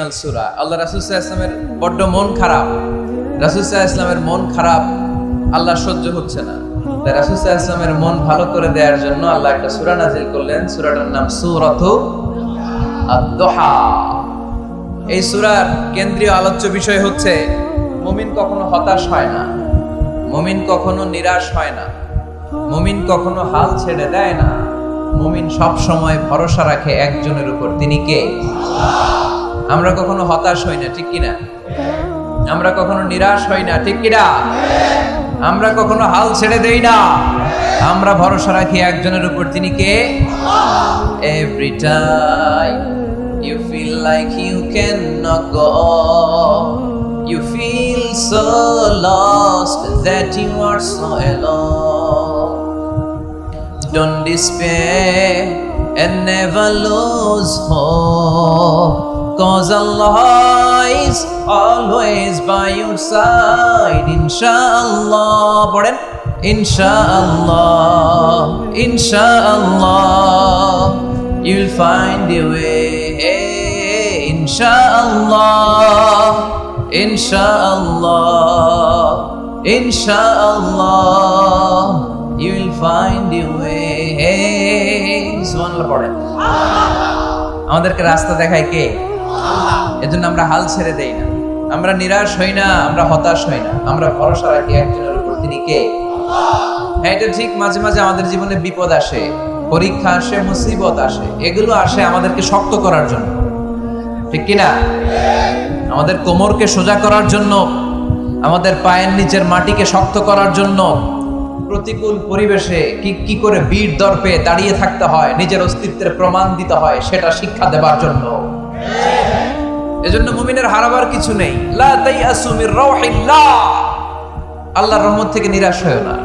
Emotional সুরা আল্লাহ রাসুলসাহ ইসলামের বড্ড মন খারাপ। রাসুলসাহ ইসলামের মন খারাপ, আল্লাহ সহ্য হচ্ছে না। তাই ইসলামের মন ভালো করে দেওয়ার জন্য আল্লাহ একটা সুরা নাজিল করলেন। সুরাটার নাম আদ-দোহা। এই সুরার কেন্দ্রীয় আলোচ্য বিষয় হচ্ছে, মুমিন কখনো হতাশ হয় না। মুমিন কখনো নিরাশ হয় না। মুমিন কখনো হাল ছেড়ে দেয় না। মুমিন সব সময় ভরসা রাখে একজনের উপর। তিনি কে? আমরা কখনো হতাশ হই না, ঠিক কিনা আমরা কখনো নিরাশ হই না, ঠিক কিনা আমরা কখনো হাল ছেড়ে দেই না। আমরা ভরসা রাখি একজনের উপর, তিনি কে? Every time you feel like you can not go you feel so lost that you are so alone Don't despair and never lose hope. Cause Allah is always by your side. Inshallah. পড়েন Inshallah. Inshallah. You'll find your way. Inshallah. Inshallah. Inshallah. You'll find your way. সুবহানাল্লাহ পড়েন আমাদেরকে রাস্তা দেখায় কে এজন্য আমরা হাল ছেড়ে দেই না। আমরা নিরাশ হই না, আমরা হতাশ হই না। আমরা ভরসা রাখি একজনের উপর, তিনি কে? হ্যাঁ এটা ঠিক, মাঝে মাঝে আমাদের জীবনে বিপদ আসে, পরীক্ষা আসে, মুসিবত আসে, এগুলো আসে আমাদেরকে শক্ত করার জন্য। ঠিক কিনা? আমাদের কোমরকে সোজা করার জন্য, আমাদের পায়ের নিচের মাটিকে শক্ত করার জন্য, প্রতিকূল পরিবেশে কি কি করে বীর দর্পে দাঁড়িয়ে থাকতে হয়, নিজের অস্তিত্বের প্রমাণ দিতে হয়, সেটা শিক্ষা দেবার জন্য। এজন্য মুমিনের হারাবার কিছু নেই। লা তাইয়াসু মির রাউহিল্লাহ। আল্লাহর রহমত থেকে নিরাশ হয়ো না।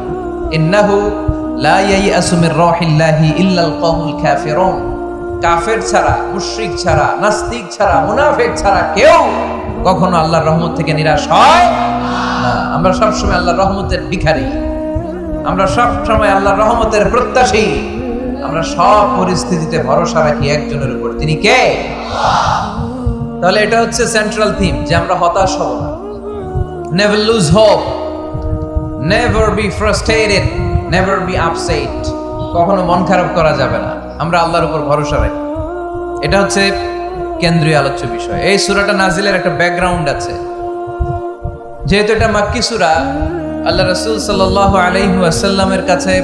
ইন্নাহু লা ইয়াইয়াসু মির রাউহিল্লাহি ইল্লাল কওমুল কাফিরুন। কাফের ছাড়া, মুশরিক ছাড়া, নাস্তিক ছাড়া, মুনাফিক ছাড়া কেউ কখনো আল্লাহর রহমত থেকে নিরাশ হয় না। আমরা সবসময় আল্লাহর রহমতের ভিখারি। আমরা সব সময় আল্লাহর রহমতের প্রত্যাশী। আমরা সব পরিস্থিতিতে ভরসা রাখি একজনের উপর। তিনি কে? তাহলে এটা হচ্ছে সেন্ট্রাল থিম যে আমরা হতাশ হব না। Never lose hope never be frustrated never be upset কখনো মন খারাপ করা যাবে না। আমরা আল্লাহর উপর ভরসা রাখি। এটা হচ্ছে কেন্দ্রীয় আলোচ্য বিষয়। এই সূরাটা নাজিলের একটা ব্যাকগ্রাউন্ড আছে। যেহেতু এটা মাক্কি সূরা, আল্লাহ রাসূল সাল্লাল্লাহু আলাইহি ওয়াসাল্লামের কাছে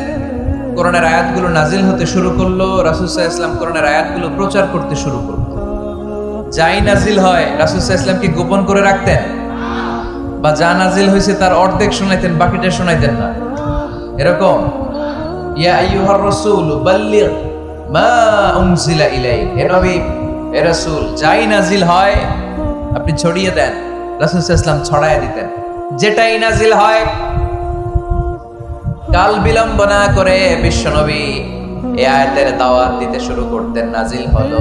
কোরআনের আয়াতগুলো নাজিল হতে শুরু করল, রাসূল সাল্লাল্লাহু আলাইহি ওয়াসাল্লাম কোরআনের আয়াতগুলো প্রচার করতে শুরু করল। যাই নাজিল হয়, রাসূল সাল্লাল্লাহু আলাইহি ওয়াসাল্লাম কি গোপন করে রাখতেন? বা যা নাজিল হয়েছে তার অর্ধেক শোনাইতেন, বাকিটা শোনাইতেন না। এরকম, ইয়া আইয়ুহার রাসূল, বাল্লিগ মা উনজিলা হে নবী, হে রাসূল, যাই নাজিল হয়, আপনি ছড়িয়ে দেন ছড়ায় দিতেন। যেটাই নাজিল হয়, কাল বিলম্ব না করে বিশ্বনবী এই আয়াতের দাওয়াত দিতে শুরু করতেন, নাজিল হলো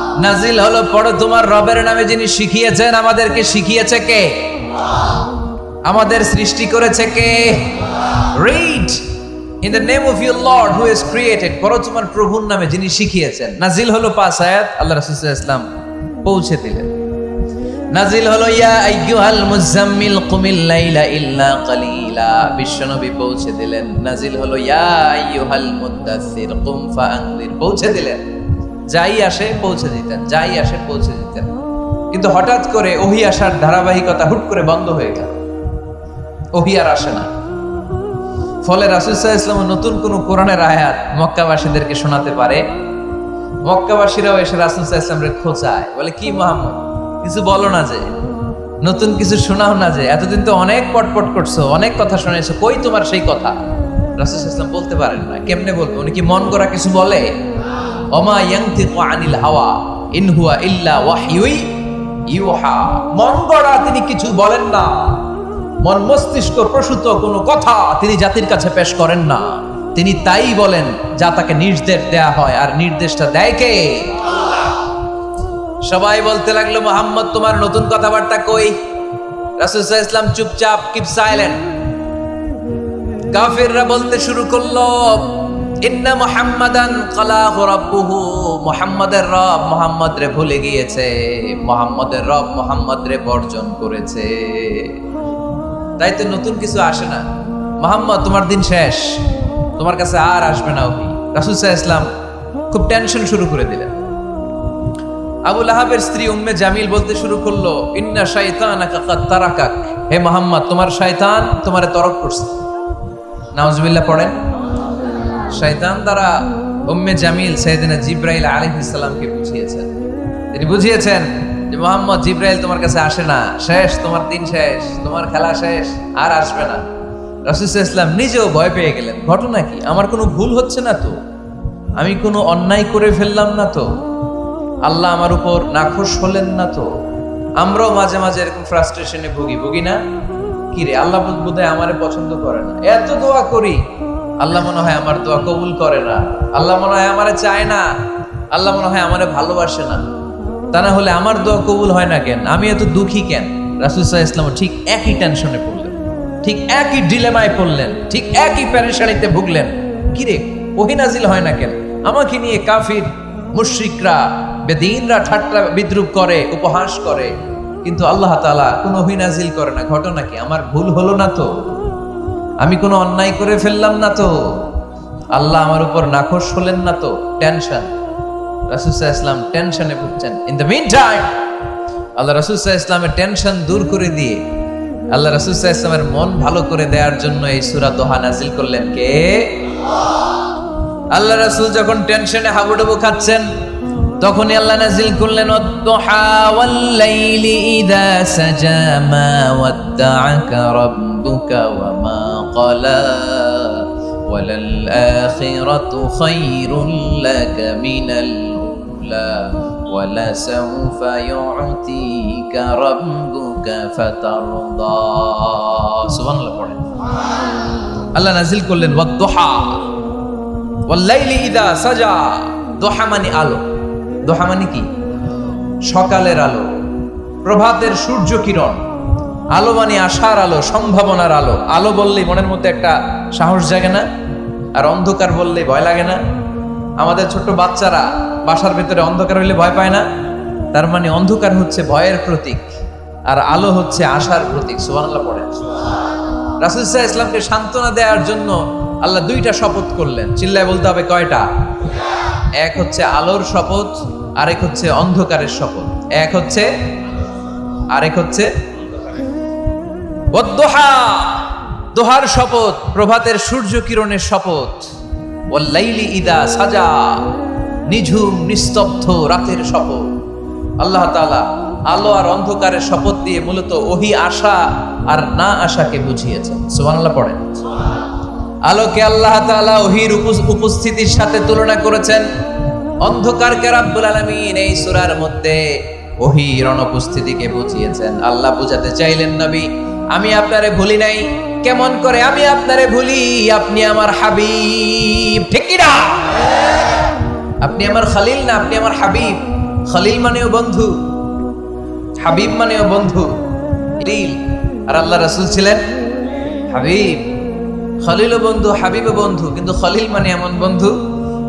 নাজিল হলো পড়ো, তোমার রবের নামে যিনি শিখিয়েছেন আমাদেরকে শিখিয়েছে কে? আমাদের সৃষ্টি করেছে কে? Read in the name of your lord who is created পড়ো, তোমার প্রভুর নামে যিনি শিখিয়েছেন। নাজিল হলো পাঁচ আয়াত, আল্লাহ রাসূল ওয়াসাল্লাম পৌঁছে দিলেন। নাজিল হলো, ইয়া আইয়ুহাল মুজাম্মিল কুমিল লাইলা ইল্লা কালিলা। বিশ্বনবী পৌঁছে দিলেন। নাজিল হলো, ইয়া আইয়ুহাল মুদ্দাসসির কুম পৌঁছে দিলেন। যাই আসে পৌঁছে দিতেন, যাই আসে পৌঁছে দিতেন। কিন্তু হঠাৎ করে ওহি আসার ধারাবাহিকতা হুট করে বন্ধ হয়ে গেল। ওহি আর আসে না। ফলে রাসূল সাল্লাল্লাহু আলাইহি নতুন কোন কোরআনের আয়াত মক্কাবাসীদেরকে শোনাতে পারে? মক্কাবাসীরাও এসে রাসূল সাল্লাল্লাহু আলাইহি ওয়াসাল্লামের খোঁচায় বলে, কি মোহাম্মদ, কিছু বলো না যে, নতুন কিছু শোনাও না যে, এতদিন তো অনেক পটপট করছ, অনেক কথা শুনেছো, কই তোমার সেই কথা? রাসূল ইসলাম বলতে পারেন না। কেমনে বলব? উনি কি মন করা কিছু বলে? আনিল হাওয়া, ইন হুয়া ইল্লা তিনি কিছু বলেন না। মন মস্তিষ্ক প্রসূত কোনো কথা তিনি জাতির কাছে পেশ করেন না। তিনি তাই বলেন, যা তাকে নির্দেশ দেয়া হয়, আর নির্দেশটা দেয় কে? সবাই বলতে লাগল, মোহাম্মদ, তোমার নতুন কথাবার্তা কই? রাসূল ইসলাম চুপচাপ, কিপ সাইলেন্ট। কাফিররা বলতে শুরু করল ইন্না মুহাম্মাদান কালাহু রাব্বুহু, মুহাম্মাদের রব মুহাম্মদ রে ভুলে গিয়েছে, মুহাম্মাদের রব মুহাম্মদ রে বর্জন করেছে। তাই তো নতুন কিছু আসে না। মোহাম্মদ, তোমার দিন শেষ। তোমার কাছে আর আসবে না রাসূল আলাইহি ইসলাম খুব টেনশন শুরু করে দিলেন। আবুল আহাবের স্ত্রী উম্মে জামিল বলতে শুরু করল, ইন্না শাইতানাকা কাদ তারাকাক। হে মোহাম্মদ, তোমার শয়তান তোমারে তরক করছে। নাউজুবিল্লাহ পড়েন। শয়তান দ্বারা উম্মে জামিল সাইয়েদিনা জিব্রাইল আলাইহিস সালামকে বুঝিয়েছেন। তিনি বুঝিয়েছেন যে মোহাম্মদ জিব্রাইল তোমার কাছে আসে না, শেষ, তোমার দিন শেষ, তোমার খেলা শেষ, আর আসবে না। রাসূল ইসলাম নিজেও ভয় পেয়ে গেলেন। ঘটনা কি? আমার কোনো ভুল হচ্ছে না তো? আমি কোনো অন্যায় করে ফেললাম না তো? আল্লাহ আমার উপর নাখোশ হলেন না তো? আমরাও মাঝে মাঝে এরকম ফ্রাস্ট্রেশনে ভুগি ভুগি না? কি রে, আল্লাহ বোধহয় আমারে পছন্দ করে না। এত দোয়া করি আল্লাহ মনে হয় আমার দোয়া কবুল করে না। আল্লাহ মনে হয় আমারে চায় না। আল্লাহ মনে হয় আমারে ভালোবাসে না। তা না হলে আমার দোয়া কবুল হয় না কেন? আমি এত দুঃখী কেন? রাসুল সাহা ইসলাম ঠিক একই টেনশনে পড়লেন। ঠিক একই ডিলেমায় পড়লেন। ঠিক একই প্যারেশানিতে ভুগলেন। কিরে ওহিনাজিল হয় না কেন? আমাকে নিয়ে কাফির, মুশ্রিকরা, বেদিনরা ঠাট্টা বিদ্রুপ করে, উপহাস করে। কিন্তু আল্লাহ তালা কোনো অভিনাজিল করে না। ঘটনা কি? আমার ভুল হলো না তো? আমি কোনো অন্যায় করে ফেললাম না তো। আল্লাহ আমার উপর নাখোশ হলেন না তো। টেনশন। রাসুসাহ ইসলাম টেনশনে ভুগছেন। ইন দ্য মিন টাইম আল্লাহ রাসুসাহ ইসলামের টেনশন দূর করে দিয়ে, আল্লাহ রাসুসাহ ইসলামের মন ভালো করে দেওয়ার জন্য এই সুরা দোহা নাজিল করলেন কে? আল্লাহ রাসূল যখন টেনশনে হাবুডুবু খাচ্ছেন তখনই আল্লাহ নাজিল করলেন ওয়াদ-দুহা ওয়াল-লাইলি ইযা সাজা মা ওয়াদ্দা'আকা রাব্বুকা ওয়া মা ক্বালা ওয়ালাল-আখিরাতু খায়রুল লাকা মিনাল উলা ওয়ালাসাউফা ইউ'তিকা রাব্বুকা ফাতারদা। সুবহানাল্লাহ, পড়েন। আল্লাহ নাজিল করলেন ওয়াদ-দুহা ওয়াল্লাইলি ইদা সাজা। দোহা মানে আলো। দোহা মানে কি? সকালের আলো, প্রভাতের সূর্য কিরণ আলো মানে আশার আলো, সম্ভাবনার আলো। আলো বললেই মনের মধ্যে একটা সাহস জাগে না, আর অন্ধকার বললেই ভয় লাগে না। আমাদের ছোট্ট বাচ্চারা বাসার ভেতরে অন্ধকার হইলে ভয় পায় না। তার মানে অন্ধকার হচ্ছে ভয়ের প্রতীক, আর আলো হচ্ছে আশার প্রতীক। সুবহানাল্লাহ পড়েন। রাসুল সাহা ইসলামকে সান্ত্বনা দেওয়ার জন্য আল্লাহ দুইটা শপথ করলেন। চিল্লায় বলতে হবে কয়টা? এক হচ্ছে আলোর শপথ, আরেক হচ্ছে অন্ধকারের শপথ। এক হচ্ছে, আরেক হচ্ছে দোহার শপথ, প্রভাতের সূর্য কিরণের শপথ। ওয়াল্লাইলি ইদা সাজা, নিঝুম, নিস্তব্ধ রাতের শপথ। আল্লাহ তাআলা আলো আর অন্ধকারের শপথ দিয়ে মূলত ওহি আশা আর না আশাকে বুঝিয়েছেন। সুবহানাল্লাহ, পড়েন। আলোকে আল্লাহ তাআলা ওহির উপস্থিতির সাথে তুলনা করেছেন। অন্ধকারকে রাব্বুল আলামিন এই সূরার মধ্যে ওহির অনুপস্থিতিকে বুঝিয়েছেন। আল্লাহ বুঝাতে চাইলেন, নবী, আমি আপনারে ভুলি নাই। কেমন করে আমি আপনারে ভুলি? আপনি আমার হাবিব। ঠিক না? আপনি আমার খালিল না, আপনি আমার হাবিব। খালিল মানেও বন্ধু, হাবিব মানেও বন্ধু আর আল্লাহ রাসূল ছিলেন হাবিব। খলিল বন্ধু, হাবিব বন্ধু, কিন্তু খলিল মানে এমন বন্ধু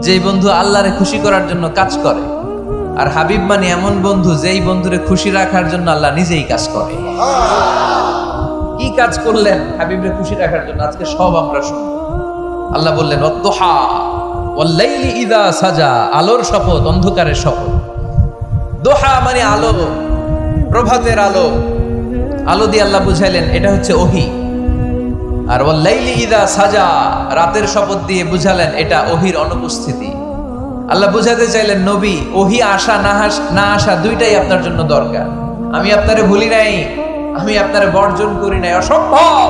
যেই বন্ধু আল্লাহরে খুশি করার জন্য কাজ করে। আর হাবিব মানে এমন বন্ধু যেই বন্ধুরে খুশি রাখার জন্য আল্লাহ নিজেই কাজ করে। কি কাজ করলেন হাবিবরে খুশি রাখার জন্য? আজকে সব আমরা শুনব। আল্লাহ বললেন ইদা সাজা, আলোর শপথ, অন্ধকারের শপথ। দোহা মানে আলো, প্রভাতের আলো। আলো দিয়ে আল্লাহ বুঝাইলেন, এটা হচ্ছে ওহি। আর ওয়াল্লাইলি ইদা সাজা, রাতের শপথ দিয়ে বুঝালেন এটা ওহির অনুপস্থিতি। আল্লাহ বুঝাতে চাইলেন, নবী, ওহি আসা না না আসা দুইটাই আপনার জন্য দরকার। আমি আপনারে ভুলি নাই, আমি আপনারে বর্জন করি নাই, অসম্ভব!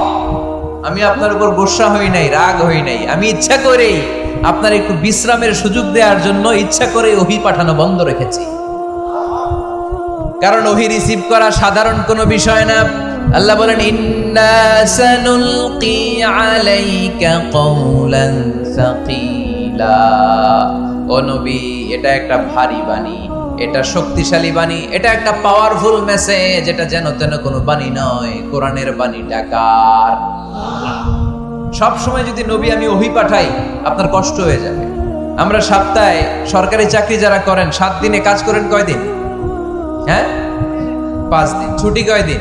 আমি আপনার উপর গোসা হই নাই, রাগ হই নাই। আমি ইচ্ছা করেই আপনার একটু বিশ্রামের সুযোগ দেওয়ার জন্য ইচ্ছা করে ওহি পাঠানো বন্ধ রেখেছি। কারণ ওহি রিসিভ করা সাধারণ কোনো বিষয় না। আল্লাহ বলেন, ইন্না আলাইকা কওলান সাকিলা। ও নবী, এটা একটা ভারী বাণী, এটা শক্তিশালী বাণী, এটা একটা পাওয়ারফুল মেসেজ এটা যেন তেন কোনো বাণী নয়, কোরআনের বাণীটা কার? সব সময় যদি নবী আমি ওহি পাঠাই, আপনার কষ্ট হয়ে যাবে। আমরা সপ্তাহে সরকারি চাকরি যারা করেন, সাত দিনে কাজ করেন কয়দিন? হ্যাঁ? পাঁচ দিন। ছুটি কয়দিন?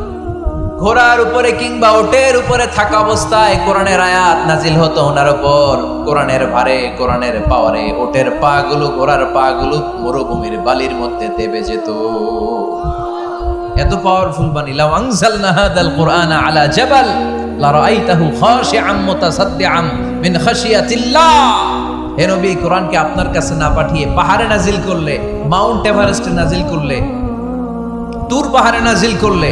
ঘোড়ার উপরে কিংবা ওটের উপরে থাকা অবস্থায় কোরআনের আয়াত নাজিল হতো ওনার উপর। কোরআনের ভারে, কোরআনের পাওয়ারে ওটের পা গুলো ঘোড়ার পা গুলো মরুভূমির বালির মধ্যে দেবে যেত। এত পাওয়ারফুল বাণী। লাউ আনজালনা হাদাল কুরআনা আলা জাবাল, লা রাআইতাহু খাশিআম মুতাসাদ্দিআম মিন খাশিয়াতিল্লাহ। হে নবী, কোরআনকে আপনার কাছে না পাঠিয়ে পাহাড়ে নাজিল করলে, মাউন্ট এভারেস্টে নাজিল করলে তুর পাহাড়ে নাজিল করলে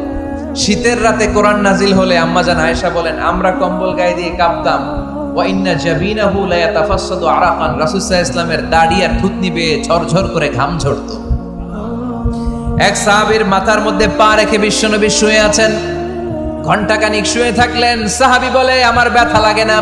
শীতের রাতে কোরআন নাজিল হলে আম্মা জান আয়েশা বলেন, আমরা কম্বল গায়ে দিয়ে কাঁপতাম। ওয়া ইন্না জাবিনাহু লা ইয়াতাফাসসাদু আরাকান ওয়াসাল্লামের দাড়ি আর থুতনি বেয়ে ঝরঝর করে ঘাম ঝরতো। এক সাহাবীর মাথার মধ্যে পা রেখে বিশ্বনবী শুয়ে আছেন। ঘন্টাখানিক শুয়ে থাকলেন। সাহাবী বলে, আমার ব্যথা লাগে না।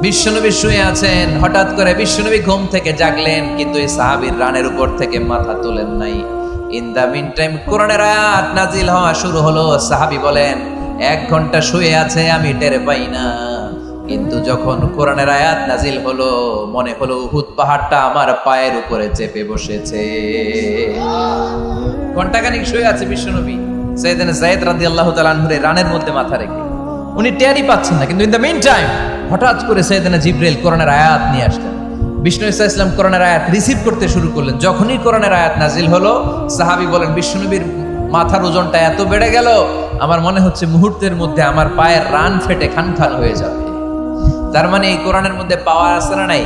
বিশ্বনবী শুয়ে আছেন। হঠাৎ করে বিশ্বনবী ঘুম থেকে জাগলেন, কিন্তু এই সাহাবীর রানের উপর থেকে মাথা তোলেন নাই। ইন দা মিন টাইম কোরআনের আয়াত নাজিল হওয়া শুরু হলো। সাহাবী বলেন, এক ঘণ্টা শুয়ে আছে, আমি টের পাই না। কিন্তু যখন কোরআনের আয়াত নাজিল হলো, মনে হলো উহুদ পাহাড়টা আমার পায়ের উপরে চেপে বসেছে। ঘণ্টা ঘন্টাখানিক শুয়ে আছে বিশ্বনবী। সৈয়দান জায়েদ রাদিয়াল্লাহু তাআলা আনহুর এই রানের মধ্যে মাথা রেখে। উনি টেরই পাচ্ছেন না, কিন্তু ইন দ্য মিন টাইম হঠাৎ করে সৈয়দানা জিব্রাইল কোরআনের আয়াত নিয়ে আসলেন। বিষ্ণু ইসা ইসলাম কোরআনের আয়াত রিসিভ করতে শুরু করলেন। যখনই কোরআনের আয়াত নাজিল হলো, সাহাবী বলেন, বিষ্ণুনবীর মাথার ওজনটা এত বেড়ে গেল, আমার মনে হচ্ছে মুহূর্তের মধ্যে আমার পায়ের রান ফেটে খান খান হয়ে যাবে। তার মানে এই কোরআনের মধ্যে পাওয়া আছে না নাই?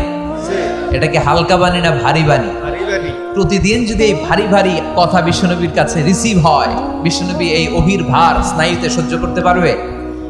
এটাকে হালকা বাণী না ভারী বাণী? প্রতিদিন যদি এই ভারী ভারী কথা বিশ্বনবীর কাছে রিসিভ হয় বিশ্বনবী এই অহির ভার স্নায়ুতে সহ্য করতে পারবে?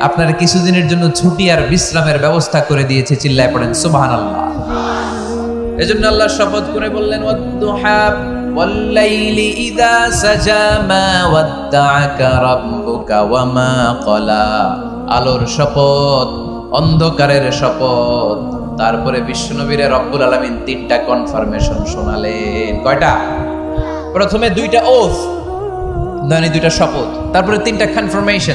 আপনার কিছুদিনের জন্য ছুটি আর বিশ্রামের ব্যবস্থা করে দিয়েছে চিল্লায় পড়েন সুবাহান আল্লাহ এজন্য আল্লাহ শপথ করে বললেন ওয়াল্লাইলি ইযা সাজা মা ওয়াদ্দাআকা রাব্বুকা ওয়া আলোর শপথ, অন্ধকারের শপথ। তারপরে বিশ্বনবীর রব্বুল আলামিন তিনটা কনফার্মেশন শোনালেন। কয়টা? প্রথমে দুইটা মানে দুইটা শপথ। তারপরে তিনটা কনফার্মেশন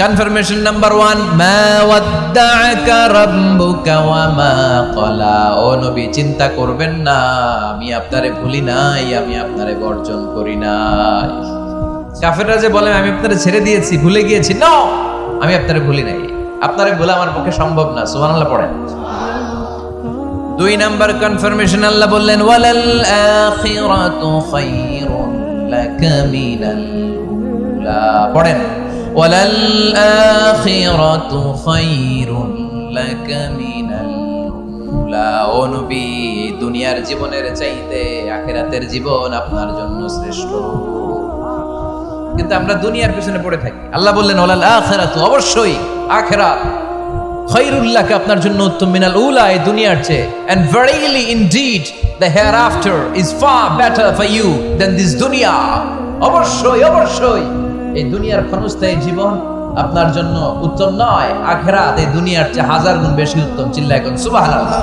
কনফার্মেশন নাম্বার ওয়ান ও নবী, চিন্তা করবেন না, আমি আপনারে ভুলি নাই, আমি আপনারে বর্জন করি নাই। কাফেররা যে বলে, আমি আপনারে ছেড়ে দিয়েছি, ভুলে গিয়েছি। নো আমি আপনারে ভুলি নাই। আপনারে ভুলে আমার পক্ষে সম্ভব না, সুবহানাল্লাহ পড়েন। দুই নাম্বার কনফার্মেশন আল্লাহ বললেন, ওয়ালাল আখিরাতু খায়রুন লাকা মিনাল পড়েন। ওয়ালাল-আখিরাতু খায়রুন লাকা মিনাল উলা ও নবী, দুনিয়ার জীবনের চাইতে আখেরাতের জীবন আপনার জন্য শ্রেষ্ঠ। কিন্তু আমরা দুনিয়ার পিছনে পড়ে থাকি। আল্লাহ বললেন ওলাল আখেরাতু অবশ্যই আখেরাত। খৈরুল্লাহকে আপনার জন্য উত্তম মিনাল উলা এই দুনিয়ার চেয়ে। And verily indeed the hereafter is far better for you than this দুনিয়া। অবশ্যই অবশ্যই। এই দুনিয়ার ক্ষণস্থায়ী জীবন আপনার জন্য উত্তম নয়। আখেরাত এই দুনিয়ার চেয়ে হাজার গুণ বেশি উত্তম। চিল্লা এখন সুবহানাল্লাহ।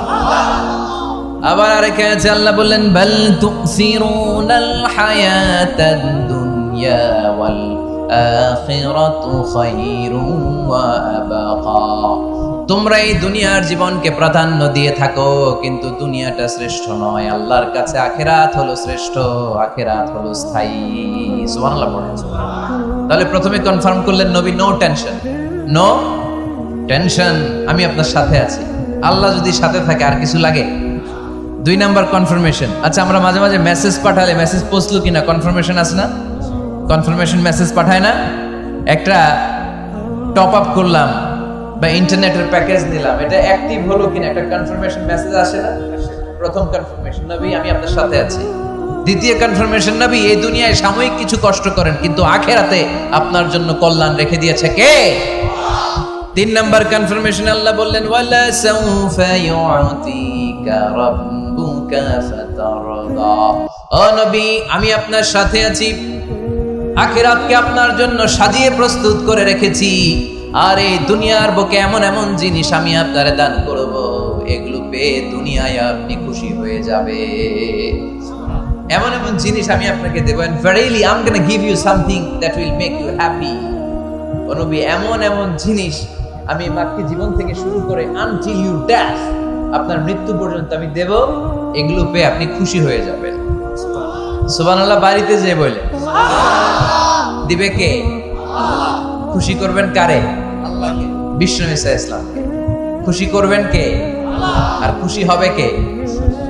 আবার আরেকে আছে, আল্লাহ বললেন, বাল তুসিরুনাল হায়াতাদ দুনিয়া ওয়াল আখিরাতু খায়রুন ওয়া আবাকা। তোমরা এই দুনিয়ার জীবনকে প্রাধান্য দিয়ে থাকো, কিন্তু দুনিয়াটা শ্রেষ্ঠ নয়। আল্লাহর কাছে আখেরাত হলো শ্রেষ্ঠ, আখেরাত হলো স্থায়ী। সুবহানাল্লাহ পড়েন তাহলে প্রথমে কনফার্ম করলেন নবী নো টেনশন নো টেনশন আমি আপনার সাথে আছি। আল্লাহ যদি সাথে থাকে, আর কিছু লাগে? দুই নাম্বার কনফার্মেশন আচ্ছা আমরা মাঝে মাঝে মেসেজ পাঠালে মেসেজ পৌঁছলো কিনা? কনফার্মেশন আছে না? কনফার্মেশন মেসেজ পাঠায় না? একটা টপ আপ করলাম বা ইন্টারনেটের প্যাকেজ নিলাম এটা অ্যাক্টিভ হলো কিনা? একটা কনফার্মেশন মেসেজ আসে না? প্রথম কনফার্মেশন নবী, আমি আপনার সাথে আছি। দ্বিতীয় কনফার্মেশন নবী, এই দুনিয়ায় সাময়িক কিছু কষ্ট করেন, কিন্তু আখেরাতে আপনার জন্য কল্যাণ রেখে দিয়েছে কে? তিন নাম্বার কনফার্মেশন আল্লাহ বললেন, ওয়ালা সাউফা ইউতিকা রাব্বুকা ফাতারদা। ও নবী, আমি আপনার সাথে আছি। আখিরাতকে আপনার জন্য সাজিয়ে প্রস্তুত করে রেখেছি। আর এই দুনিয়ার বুকে এমন এমন জিনিস আমি আপনারে দান করব, এগুলো পেয়ে দুনিয়ায় আপনি খুশি হয়ে যাবে এমন এমন জিনিস আমি আপনাকে দেবো and verily I am gonna give you something that will make you happy ও নবী এমন এমন জিনিস আমি বাকি জীবন থেকে শুরু করে আনটিল ইউ ড্যাশ আপনার মৃত্যু পর্যন্ত আমি দেব এগুলো পেয়ে আপনি খুশি হয়ে যাবেন। সুবহানাল্লাহ বাড়িতে যে বলে দিবে কে? খুশি করবেন কারে? বিষ্ণু ইসা ইসলামকে। খুশি করবেন কে? আর খুশি হবে কে?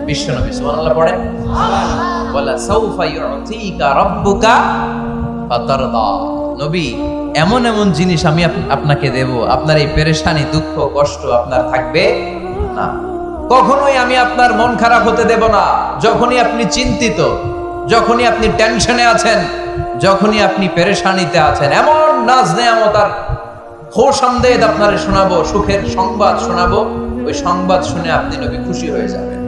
বিশ্ব নবী। সুবহানাল্লাহ পড়েন। নবী, এমন এমন জিনিস আমি আপনাকে দেব, আপনার এই পেরেশানি, দুঃখ, কষ্ট আপনার থাকবে না। কখনোই আমি আপনার মন খারাপ হতে দেব না। যখনই আপনি চিন্তিত, যখনই আপনি টেনশনে আছেন, যখনই আপনি পেরেশানিতে আছেন, এমন নাজ নেয়ামত আর হোসামদেদ আপনারে শোনাবো, সুখের সংবাদ শোনাবো, ওই সংবাদ শুনে আপনি নবী খুশি হয়ে যাবেন।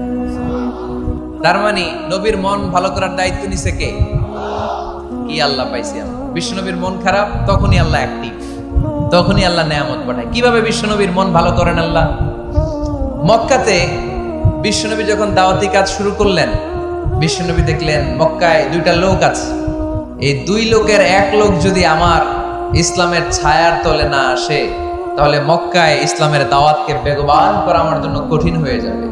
তার মানে নবীর মন ভালো করার দায়িত্ব নিছে কে? কি আল্লাহ পাইছি আমরা বিশ্বনবীর মন খারাপ, তখনই আল্লাহ অ্যাক্টিভ তখনই আল্লাহ নেয়ামত পাঠায়। কীভাবে বিশ্বনবীর মন ভালো করেন আল্লাহ? মক্কাতে বিশ্বনবী যখন দাওয়াতি কাজ শুরু করলেন বিশ্বনবী দেখলেন, মক্কায় দুইটা লোক আছে। এই দুই লোকের এক লোক যদি আমার ইসলামের ছায়ার তলে না আসে, তাহলে মক্কায় ইসলামের দাওয়াতকে বেগবান করা আমার জন্য কঠিন হয়ে যাবে।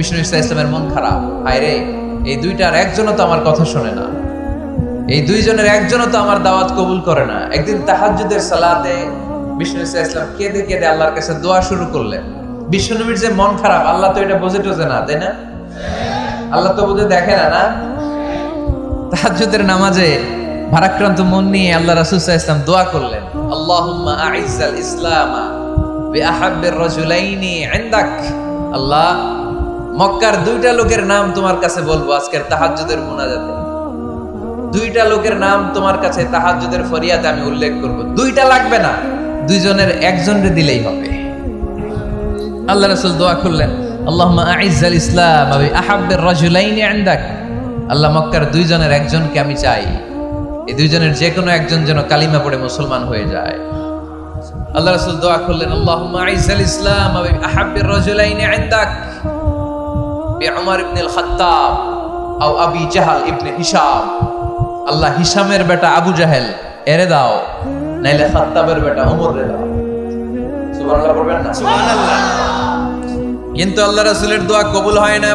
বিষ্ণু ইসলামের মন খারাপ। হায় রে এই দুইটার একজনও তো আমার কথা শোনে না। এই দুইজনের একজনও তো আমার দাওয়াত কবুল করে না। একদিন তাহাজ্জুদের সালাতে বিষ্ণু ইসলাম কেঁদে কেঁদে আল্লাহর কাছে দোয়া শুরু করলেন। বিশ্বনবীর যে মন খারাপ, আল্লাহ তো এটা বোঝে টোঝে না, তাই না? আল্লাহ তো বোঝে দেখে না না? তাহাজ্জুদের নামাজে ভারাক্রান্ত মন নিয়ে আল্লাহ রাসূল ইসলাম দোয়া করলেন, আল্লাহুম্মা আইজ্জাল ইসলামা বিআহাব্বির রাজুলাইনি ইনদাক। আল্লাহ মক্কার দুইটা লোকের নাম তোমার কাছে বলব, আজকের তাহাজ্জুদের মুনাজাতে। দুইটা লোকের নাম তোমার কাছে, তাহাজ্জুদের ফরিয়াতে আমি উল্লেখ করব। দুইটা লাগবে না, দুইজনের একজনরে দিলেই হবে। আল্লাহ রাসূল দোয়া করলেন, আল্লাহুম্মা আইজ্জাল ইসলাম আহাব্বির রাজুলাইনি ইনদাক। আল্লাহ মক্কার দুইজনের একজনকে আমি চাই। এই দুইজনের যে কোনো একজন যেন কালিমা পড়ে মুসলমান হয়ে যায়। আল্লাহ রাসূল দোয়া করলেন, আল্লাহুম্মা আইজ্জাল ইসলাম, আবি আহাব্বির রাজুলাইনি ইনদাক। বিউমর ইবনে আল খাত্তাব আও আবি জাহাল ইবনে আল্লাহ হিশামের বেটা আবু জাহেল এরে দাও নাইলে খাত্তাবের বেটা ওমর রে দাও। সুবহানাল্লাহ পড়বেন না? কিন্তু আল্লাহ রাসূলের দোয়া কবুল হয় না।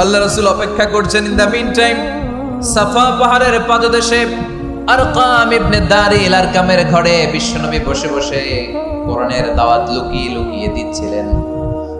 আল্লাহ রাসূল অপেক্ষা করছেন ইন দা মিন টাইম সাফা পাহাড়ের পাদদেশে আরকাম ইবনে দারিল আরকামের ঘরে বিশ্বনবী বসে বসে কোরআনের দাওয়াত লুকিয়ে লুকিয়ে দিচ্ছিলেন।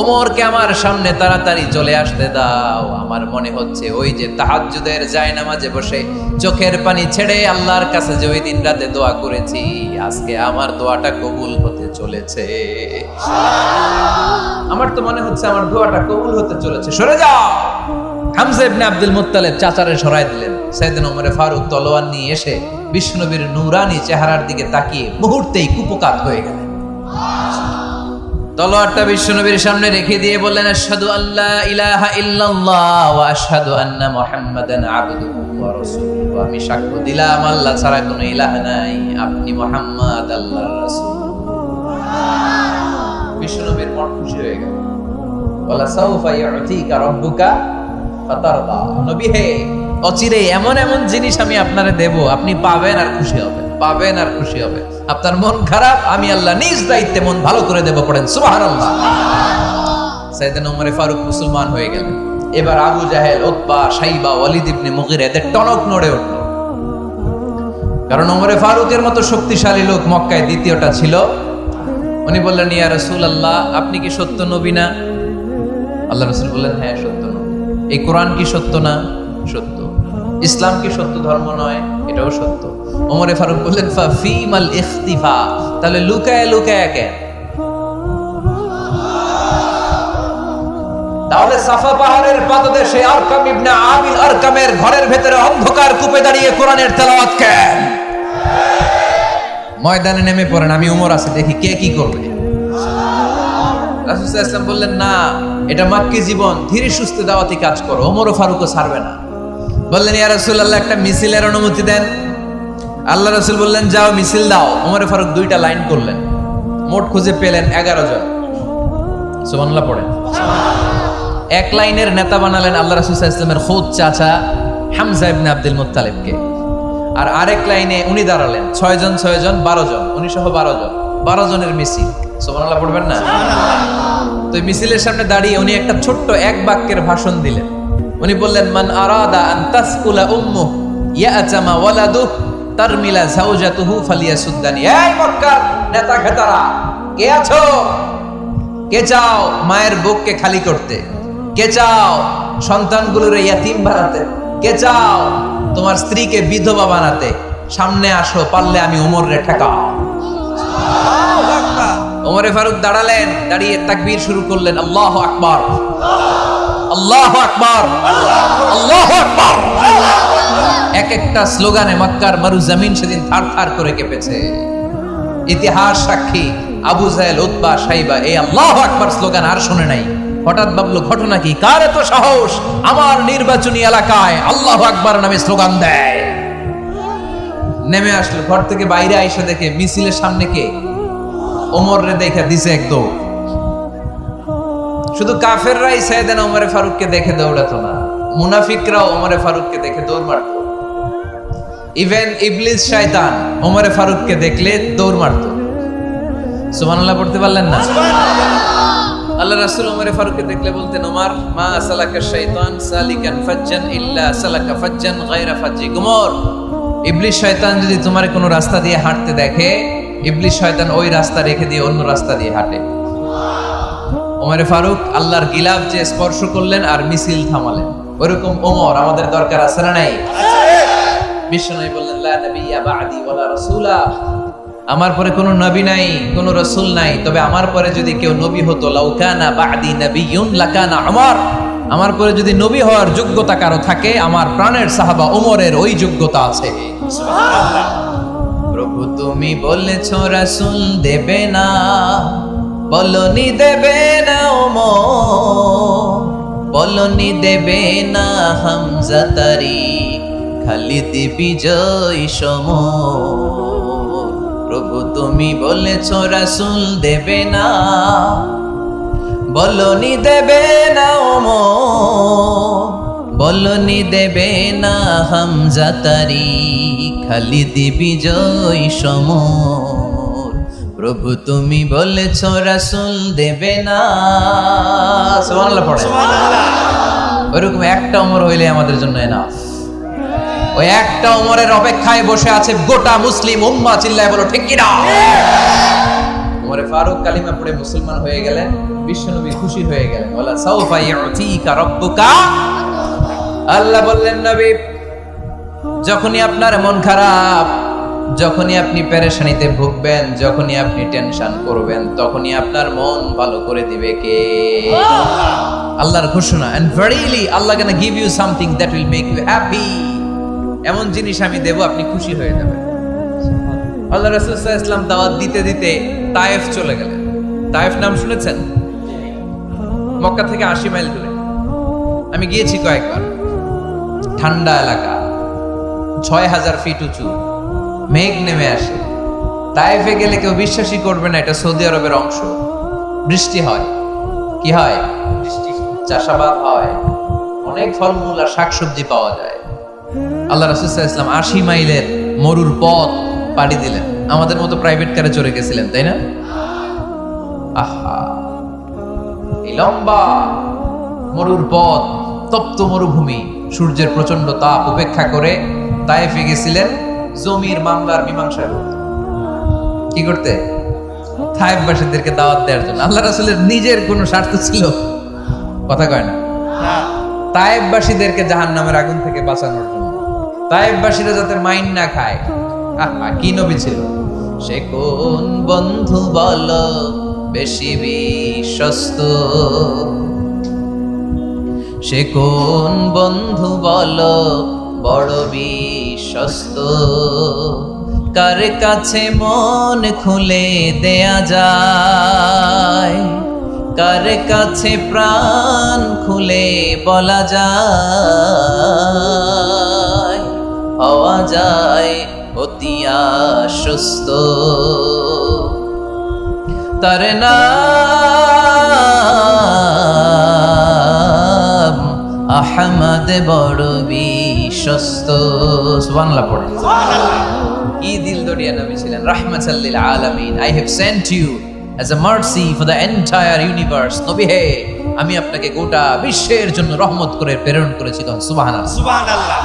ওমরকে আমার সামনে তাড়াতাড়ি চলে আসতে দাও। আমার মনে হচ্ছে ওই যে তাহাজ্জুদের যায় নামাজে বসে চোখের পানি ছেড়ে আল্লাহর কাছে যে ওই দিন রাতে দোয়া করেছি, আজকে আমার দোয়াটা কবুল হতে চলেছে। আমার তো মনে হচ্ছে আমার দোয়াটা কবুল হতে চলেছে। সরে যাও! হামজা ইবনে আব্দুল মুত্তালিব চাচারে সরাই দিলেন। সাইয়েদনা ওমরে ফারুক তলোয়ার নিয়ে এসে বিষ্ণুনবীর নূরানি চেহারার দিকে তাকিয়ে মুহূর্তেই কুপকাত হয়ে গেলেন। তলোয়ারটা বিশ্বনবীর সামনে রেখে দিয়ে বললেন, আশহাদু আল্লাহ ইলাহা ইল্লাল্লাহ ওয়া আশহাদু আন্না মুহাম্মাদান আবদুহু ওয়া রাসূলুহু। আমি সাক্ষ্য দিলাম, আল্লাহ ছাড়া কোনো ইলাহ নাই। আপনি মুহাম্মদ আল্লাহর রাসূল। বিশ্বনবীর মন খুশি হয়ে গেল। ওয়ালা সাউফা ইউতিকা রাব্বুকা ফাতারদা। নবী হে অচিরে এমন এমন জিনিস আমি আপনারে দেব, আপনি পাবেন আর খুশি হবেন। পাবেন আর খুশি হবেন। আপনার মন খারাপ, আমি আল্লাহ নিজ দায়িত্বে মন ভালো করে দেব, পড়েন সুবহানাল্লাহ। সাইয়েদনা ওমরে ফারুক মুসলমান হয়ে গেলেন এবার আবু জাহেল, উতবা সাইবা ওয়ালিদ মুগিরা এদের টনক নড়ে উঠল। কারণ ওমরে ফারুকের মতো শক্তিশালী লোক মক্কায় দ্বিতীয়টা ছিল। উনি বললেন, ইয়া রাসূলুল্লাহ, আপনি কি সত্য নবী না? আল্লাহ রসুল বললেন হ্যাঁ সত্য নবী। এই কোরআন কি সত্য না? সত্য। ইসলাম কি সত্য ধর্ম নয়? এটাও সত্য। ওমরে ফারুক বললেন, ফা ফিমাল ইখতিফা। তাহলে লুকায় লুকায় কেন তাহলে সাফা পাহাড়ের পাদদেশে আরকাম ইবনে আরকামের ঘরের ভেতরে অন্ধকার কূপে দাঁড়িয়ে কোরআনের তেলাওয়াত কেন ময়দানে নেমে পড়েন, আমি উমর আছে, দেখি কে কি করবে? রাসূল বললেন, না, এটা মাক্কি জীবন, ধীরে সুস্থে দাওয়াতি কাজ করো ওমর ও ফারুকও ছাড়বে না। বললেন ইয়া রাসূলুল্লাহ একটা মিছিলের অনুমতি দেন। আল্লাহ রাসূল বললেন যাও মিছিল দাও। ওমর ফারুক দুইটা লাইন করলেন। মোট খুঁজে পেলেন এগারো জন। সুবহানাল্লাহ পড়েন। এক লাইনের নেতা বানালেন আল্লাহ রাসূল সাল্লাল্লাহু আলাইহি ওয়াসাল্লামের খোদ চাচা হামজা ইবনে আব্দুল মুত্তালিবকে। আর আরেক লাইনে উনি দাঁড়ালেন। ছয় জন ছয় জন বারো জন। উনি সহ বারো জন। বারো জনের মিছিল। সুবহানাল্লাহ পড়বেন না? তো মিছিলের সামনে দাঁড়িয়ে উনি একটা ছোট্ট এক বাক্যের ভাষণ দিলেন। উনি বললেন মান আরাদা আন তাসকুলা উম্মু ইয়াতামা ওয়ালাদু তারমিলা জাওজাতুহু ফালিয়াসুদ্দানি। এই মক্কার নেতা খেতারা কে আছো? কে চাও মায়ের বুককে খালি করতে? কে চাও সন্তানগুলোর ইয়াতিম বানাতে? কে চাও তোমার স্ত্রীকে বিধবা বানাতে? সামনে আসো পারলে আমি উমর রে ঠেকাও ওমরে ফারুক দাঁড়ালেন দাঁড়িয়ে তাকবীর শুরু করলেন আল্লাহ আকবার। আল্লাহ আকবার। আল্লাহ আকবার। এক একটা স্লোগানে মক্কার মরু জমিন সেদিন থার থার করে কেঁপেছে। ইতিহাস সাক্ষী, আবু জাহেল, উতবা, সাইবা, এই আল্লাহ আকবার স্লোগান আর শুনে নাই। হঠাৎ ভাবলো, ঘটনা কি? কার এত সাহস? আমার নির্বাচনী এলাকায় আল্লাহ আকবার নামে স্লোগান দেয়। নেমে আসলো, ঘর থেকে বাইরে আইসা দেখে মিছিলের সামনে কে? ওমর রে দেখে দিছে একদম শুধু কাফেররাই সাইদেন ওমরে ফারুককে দেখে দৌড়াতো না। মুনাফিকরাও ওমরে ফারুককে দেখে দৌড় মারতো ইভেন ইবলিস শয়তান ওমরে ফারুককে দেখলে দৌড় মারতো সুবহানাল্লাহ, পড়তে পারলেন না? আল্লাহ রাসূল ওমরে ফারুককে দেখলে বলতেন, ওমর, মা সালাকা শাইতান সালিকান ফাজ্জান ইল্লা সালাকা ফাজ্জান গায়রা ফাজ্জি। গুমর, ইবলিস শয়তান যদি তোমার কোনো রাস্তা দিয়ে হাঁটতে দেখে, ইবলিস শয়তান ওই রাস্তা রেখে দিয়ে অন্য রাস্তা দিয়ে হাঁটে। ওমরে ফারুক আল্লাহর গিলাফ যে স্পর্শ করলেন আর মিছিল থামালেন। ওরকম ওমর আমাদের দরকার আছে না নাই? বিশ্বনবী বললেন লা নাবিয়্যা বা'দি ওয়ালা রাসূলা। আমার পরে কোনো নবী নাই কোনো রসুল নাই। তবে আমার পরে যদি কেউ নবী হতো লাউকানা বা'দি নাবিয়্যুন লাকানা উমর আমার পরে যদি নবী হওয়ার যোগ্যতা কারও থাকে আমার প্রাণের সাহাবা ওমরের ওই যোগ্যতা আছে। প্রভু তুমি বলেছ রাসূল দেবে না। বলনি দেবে না ওমর, বলনি দেবে না হামজা তারি, খালিদ বিজয় সম প্রভু তুমি বলেছ রাসূল দেবে না, বলনি দেবে না ওমর, বলনি দেবে না হামজাতারি খালিদ বিজয় সমর। প্রভু তুমি বলেছ, রাসুল দেবে না। ওইরকম একটা অমর হইলে আমাদের জন্য এনাফ ওই একটা অমরের অপেক্ষায় বসে আছে গোটা মুসলিম উম্মা, চিল্লায় বলো, ঠিক কিনা? ওমরে ফারুক কালিমা পড়ে মুসলমান হয়ে গেলেন, বিশ্বনবী খুশি হয়ে গেলেন। বলা, সাউফা ইউতিকা রাব্বুকা? আল্লাহ বললেন, নবী, যখনই আপনার মন খারাপ যখনই আপনি পেরেশানিতে ভুগবেন, যখনই আপনি টেনশন করবেন, তখনই আপনার মন ভালো করে দিবে কে? আল্লাহর ঘোষণা। And verily Allah gonna give you something that will make you happy এমন জিনিস আমি দেব, আপনি খুশি হয়ে যাবেন। আল্লাহ রাসূল ইসলাম দাওয়াত দিতে দিতে তায়েফ চলে গেলেন। তায়েফ নাম শুনেছেন? মক্কা থেকে আশি মাইল দূরে। আমি গিয়েছি কয়েকবার। ঠান্ডা এলাকা। ছয় হাজার ফিট উঁচু। মেঘ নেমে আসে। তাইফে গেলে কেউ বিশ্বাসই করবে না, এটা সৌদি আরবের অংশ। বৃষ্টি হয়। কি হয়? চাষাবাদ হয়। অনেক ফলমূল আর শাকসবজি পাওয়া যায়। আল্লাহ রাসুল্লাহ ইসলাম আশি মাইলের মরুর পথ পাড়ি দিলেন। আমাদের মতো প্রাইভেট কারে চড়ে গেছিলেন, তাই না? আহা! এই লম্বা মরুর পথ, তপ্ত মরুভূমি, সূর্যের প্রচণ্ড তাপ উপেক্ষা করে তাইফে গেছিলেন। জমির মামলার মীমাংসা কি করতে? তাইফবাসীদেরকে দাওয়াত দেওয়ার জন্য। আল্লাহ রাসূলের নিজের কোনো স্বার্থ ছিল। কথা কয় না? তাইফবাসীদেরকে জাহান্নামের আগুন থেকে বাঁচানোর জন্য। যাতে মাইন না খায়। আহা, কি নবী ছিল? সে কোন বন্ধু বল বেশি বিশ্বস্ত? সে কোন বন্ধু বল বড় বিশ্বস্ত। কার কাছে মন খুলে দেয়া যায়? কার কাছে প্রাণ খুলে বলা যায়? হওয়া যায় অতি আশ্বস্ত তার নাম আহমদ বড় বিশ্বস্ত। সুবহানাল্লাহ পড়ে। কি দিল নবী ছিলেন। রাহমাতাল্লিল আলামিন। I have sent you as a mercy for the entire universe নবী হে আমি আপনাকে গোটা বিশ্বের জন্য রহমত করে প্রেরণ করেছি তখন। সুবহানাল্লাহ। সুবহানাল্লাহ।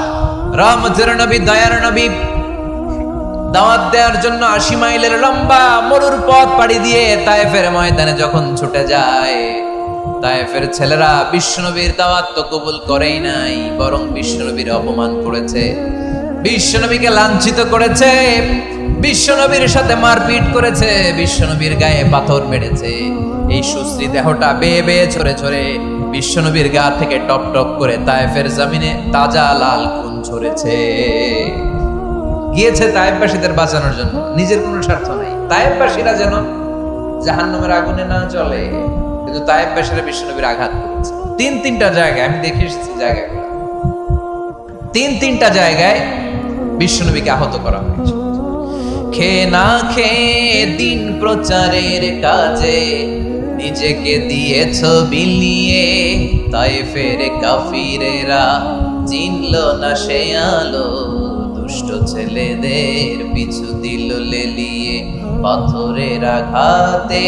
রহমতের নবী দয়ার নবী দাওয়াত দেওয়ার জন্য আশি মাইলের লম্বা মরুর পথ পাড়ি দিয়ে তায়েফের ময়দানে যখন ছুটে যায় তায়েফের ছেলেরা বিশ্বনবীর দাওয়াত তো কবুল করেই নাই, বরং বিশ্বনবীর অপমান করেছে। বিশ্বনবীকে লাঞ্ছিত করেছে, বিশ্বনবীর সাথে মারপিট করেছে, বিশ্বনবীর গায়ে পাথর মেরেছে। এই সুশ্রী দেহটা বেয়ে বেয়ে ছড়ে ছড়ে বিশ্বনবীর গা থেকে টপ টপ করে তায়েফের জমিনে তাজা লাল খুন ঝরেছে। গিয়েছে তায়েববাসীদের বাঁচানোর জন্য, নিজের কোনো স্বার্থ নাই। তায়েববাসীরা যেন জাহান্নামের আগুনে না চলে কিন্তু তায়েববাসীরা বিশ্বনবীর আঘাত করেছে। তিন তিনটা জায়গায়, আমি দেখে এসেছি জায়গাগুলো। তিন তিনটা জায়গায় বিশ্বনবীকে আহত করা হয়েছে। না খেয়ে দিন প্রচারের কাজে নিজেকে দিয়েছ বিলিয়ে তাই ফেরে কাফিরেরা চিনল না সে আলো, দুষ্ট ছেলেদের পিছু দিল লেলিয়ে, পাথরের আঘাতে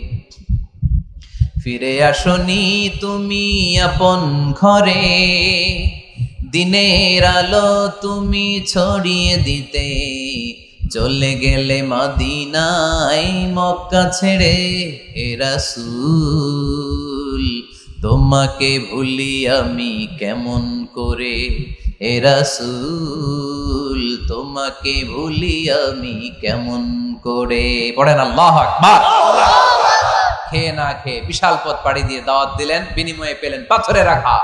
ফিরে আসনি তুমি আপন ঘরে। দিনের আলো তুমি ছড়িয়ে দিতে। চলে গেলে মাদিনাই মক্কা ছেড়ে এ রাসূল, তোমাকে ভুলি আমি কেমন করে? এ রাসূল, তোমাকে ভুলি আমি কেমন করে? পড়েন আল্লাহ আকবার। খেয়ে না খেয়ে বিশাল পথ পাড়ি দিয়ে দাওয়াত দিলেন বিনিময়ে পেলেন পাথরে রাখা